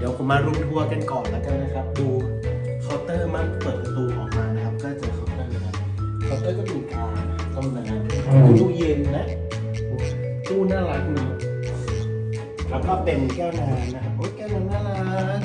เดี๋ยวผมมารุมทัวร์กันก่อนแล้วกันนะครับ ดูเคาน์เตอร์มันเปิดประตูออกมานะครับ ก็เจอเคาน์เตอร์นะครับเคาน์เตอร์ก็มีกางต้มน้ำตู้เย็นนะตู้น่ารักเนาะแล้วก็เป็นแก้วน้ำนะครับโอ้ยแก้วน้ำน่ารัก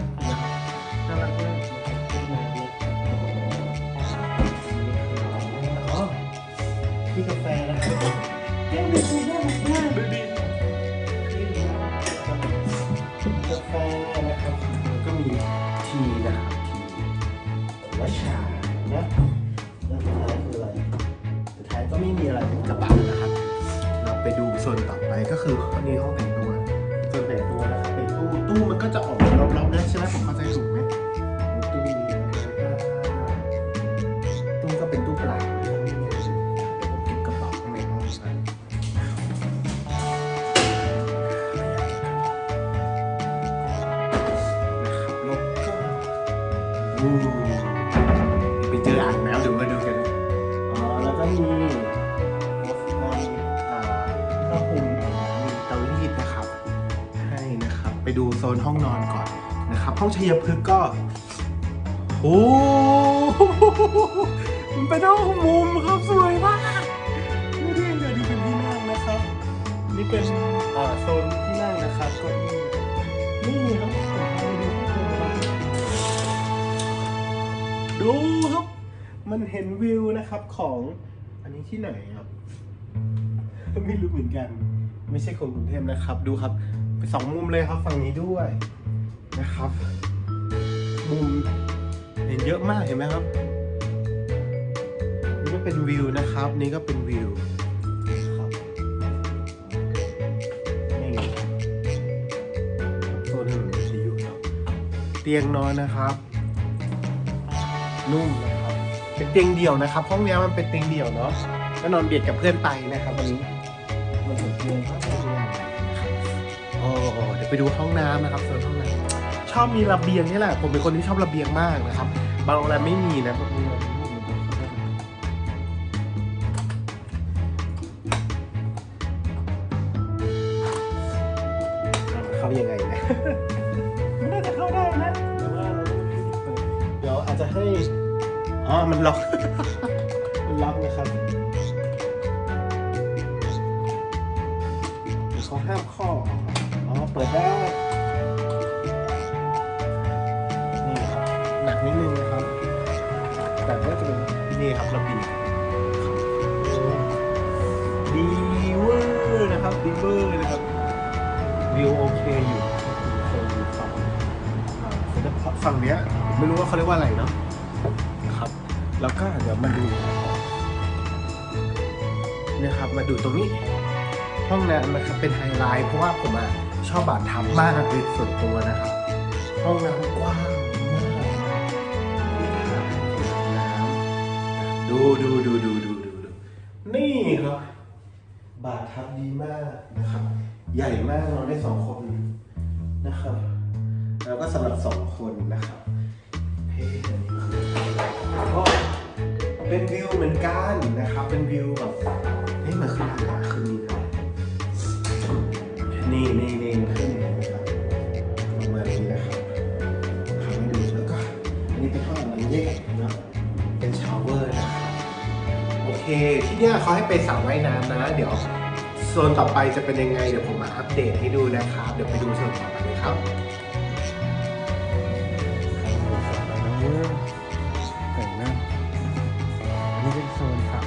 ดูโซนห้องนอนก่อนนะครับ ห้องชัยพฤกษ์ก็โอ้มันเป็นห้องมุมครับสวยมากดูดิเดี๋ยวดูเป็นที่นั่งนะครับ นี่เป็นโซนที่นั่งนะครับก็นี่นี่ครับดูครับ มันเห็นวิวนะครับของอันนี้ที่ไหนครับ ไม่รู้เหมือนกัน ไม่ใช่คนกรุงเทพนะครับ ดูครับ ไปสองมุมเลยครับฝั่งนี้ด้วยนะครับ มุมเห็นเยอะมากเห็นไหมครับ นี่ก็เป็นวิวนะครับ นี่ก็เป็นวิวครับนี่โซนถนนสีอยู่เตียงนอนนะครับ นุ่มนะครับ เป็นเตียงเดี่ยวนะครับห้องนี้มันเป็นเตียงเดี่ยวเนาะก็นอนเบียดกับเพื่อนไปนะครับวันนี้มันถึงเตียงก็เตียงนะครับ เดี๋ยวไปดูห้องน้ำนะครับโซนห้องน้ำชอบมีระเบียงนี่แหละ ผมเป็นคนที่ชอบระเบียงมากนะครับ บางโรงแรมไม่มีนะพวกนี้เข้ายังไงนะไม่น่าจะเข้าได้นะแต่ว่าเราต้องเปิดเดี๋ยวอาจจะให้อ๋อมันล็อกมันล็อกนะครับเขาห้ามข้ออ๋อ เปิดได้นี่ครับหนักนิดนึงนะครับ แต่ก็จะเป็นนี่ครับระเบียงดีเวอร์นะครับดีเวอร์นะครับวิวโอเคอยู่ฝั่งฝั่งเนี้ยไม่รู้ว่าเขาเรียกว่าอะไรเนาะครับ แล้วก็เดี๋ยวมาดูนี่ยครับมาดูตรงนี้ ห้องน้ำนะครับเป็นไฮไลท์เพราะว่าผมอะชอบบาดทับมากเป็นส่วนตัวนะครับ ห้องน้ำกว้างมากนี่ครับน้ำดูดูดูดูดูดูดูนี่ครับ บาดทับดีมากนะครับ ใหญ่มากนอนได้สองคนนะครับ แล้วก็สำหรับสองคนนะครับเฮ้ยอันนี้ก็เป็นวิวเหมือนกันนะครับ เป็นวิวแบบเฮ้ยมันขึ้นอะไร ที่เนี่ยเขาให้ไปสระว่ายน้ำนะ เดี๋ยวโซนต่อไปจะเป็นยังไง เดี๋ยวผมมาอัปเดตให้ดูนะครับ เดี๋ยวไปดูโซนต่อไปเลยครับแต่งหน้าอันนี้เป็นโซนสระ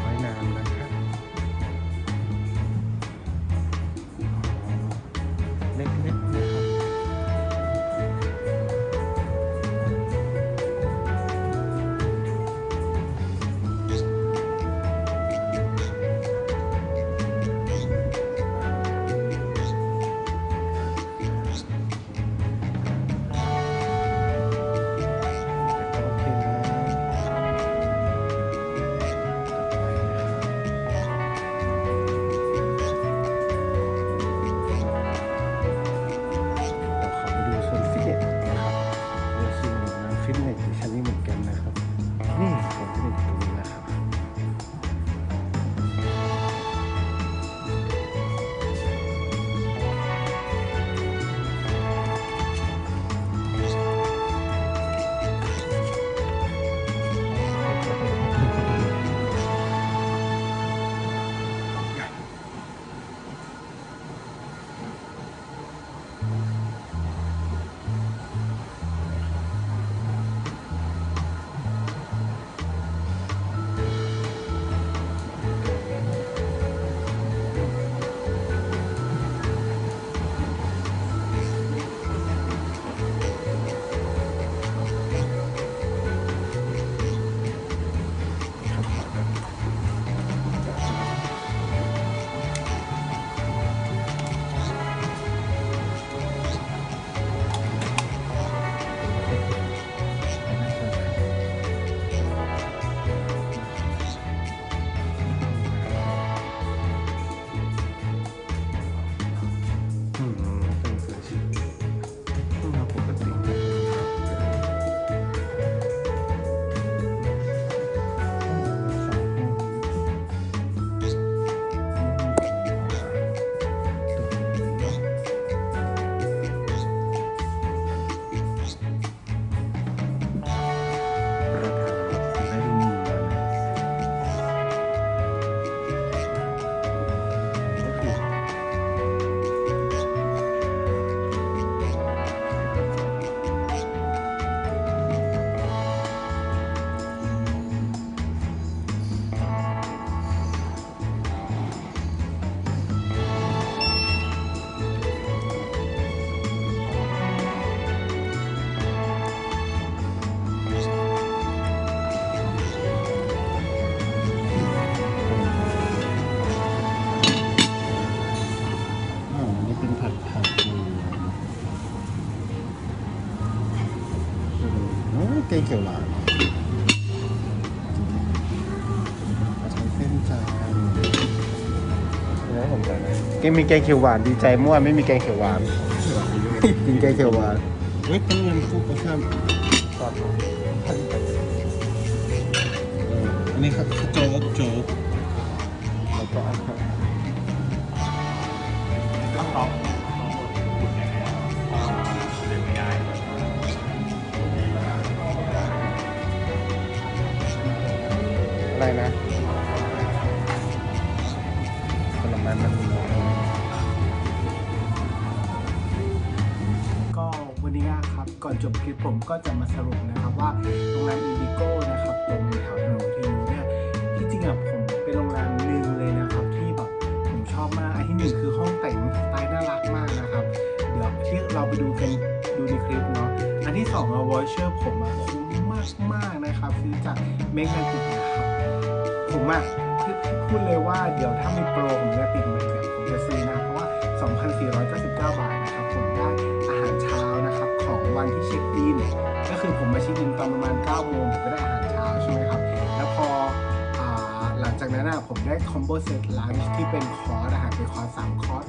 งเขียวหวานใช้เส้นจานน่าสนใจนะแกมีแกงเขียวหวานดีใจมั่วไม่มีแกงเขียวหวาน กินแกงเขียวหวานเฮ้ยต้มยำกุ้งปลาช่อนเอออันนี้ครับโจ๊กโจ๊กแล้วก็ วันนี้ครับ ก่อนจบคลิปผมก็จะมาสรุปนะครับว่าโรงแรมอินดิโก้นะครับตรงแถวถนนวิทยุเนี่ยที่จริงอะผมเป็นโรงแรมหนึ่งเลยนะครับ ที่แบบผมชอบมากอันที่หนึ่งคือห้องแต่งสไตล์น่ารักมากนะครับ เดี๋ยวที่เราไปดูกันดูในคลิปเนาะอันที่สองอะวอชเชอร์ผมอะคุ้มมากมากนะครับซื้อจากเมกนาติกนะครับผมอะคือพูดเลยว่าเดี๋ยวถ้ามีโปรผมจะติดมันเนี่ผมจะซื้อนะเพราะว่า 2,499 บาทนะครับ วันที่เช็คอินก็คือผมมาเช็คอินตอนประมาณ9โมงผมก็ได้อาหารเช้าใช่ไหมครับ แล้วพออหลังจากนั้นอะผมได้คอมโบเซตลันช์ที่เป็นคอร์สอาหารเป็นคอร์ส3คอร์ส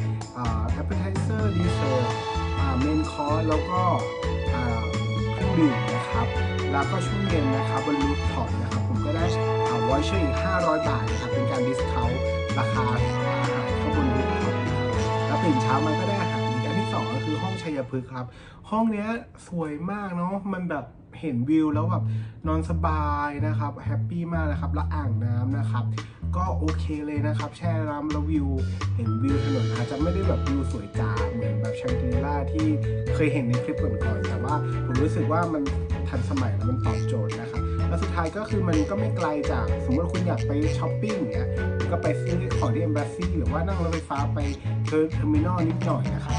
แอปเปิลไทเซอร์ดีเซอร์เมนคอร์สแล้วก็เครื่องดื่มนะครับ แล้วก็ช่วงเย็นนะครับบนรูฟท็อปนะครับ ผมก็ได้อ่าวอยเชอร์อีก 500 บาทนะครับ เป็นการดิสคาวราคาอาหารข้างบนรูฟท็อปนะครับแล้วตื่นเช้ามันก็ ยพฤกษ์ครับ ห้องเนี้ยสวยมากเนาะมันแบบเห็นวิวแล้วแบบนอนสบายนะครับแฮปปี้มากนะครับแล้วอ่างน้ำนะครับ ก็โอเคเลยนะครับ แช่น้ำแล้ววิว เห็นวิวถนนอาจจะไม่ได้แบบวิวสวยจ๋าเหมือนแบบแชงกรีล่าที่เคยเห็นในคลิปก่อนๆแต่ว่าผมรู้สึกว่ามันทันสมัยแล้วมันตอบโจทย์นะครับแล้วสุดท้ายก็คือมันก็ไม่ไกลจาก สมมติว่าคุณอยากไปช้อปปิ้งอย่างเงี้ยคุณก็ไปซื้อของที่ Embassy หรือว่านั่งรถไฟฟ้าไปเทอร์มินอลนิดหน่อยนะครับจากไป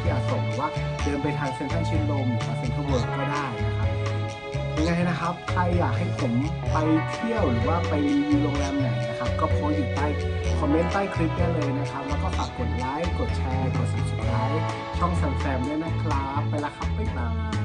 ที่อาสมหรือว่าเดินไปทางเซ็นทรัลชินลมหรือว่าเซ็นทรัลเวิร์ก็ได้นะครับยังไงนะครับใครอยากให้ผมไปเที่ยวหรือว่าไปรีวิวโรงแรมไหนนะครับก็โพสต์อยู่ใต้คอมเมนต์ใต้คลิปได้เลยนะครับ แล้วก็ฝากกดไลค์กดแชร์กด subscribe ช่องสันแซมด้วยนะครับ ไปละครับบ๊ายบาย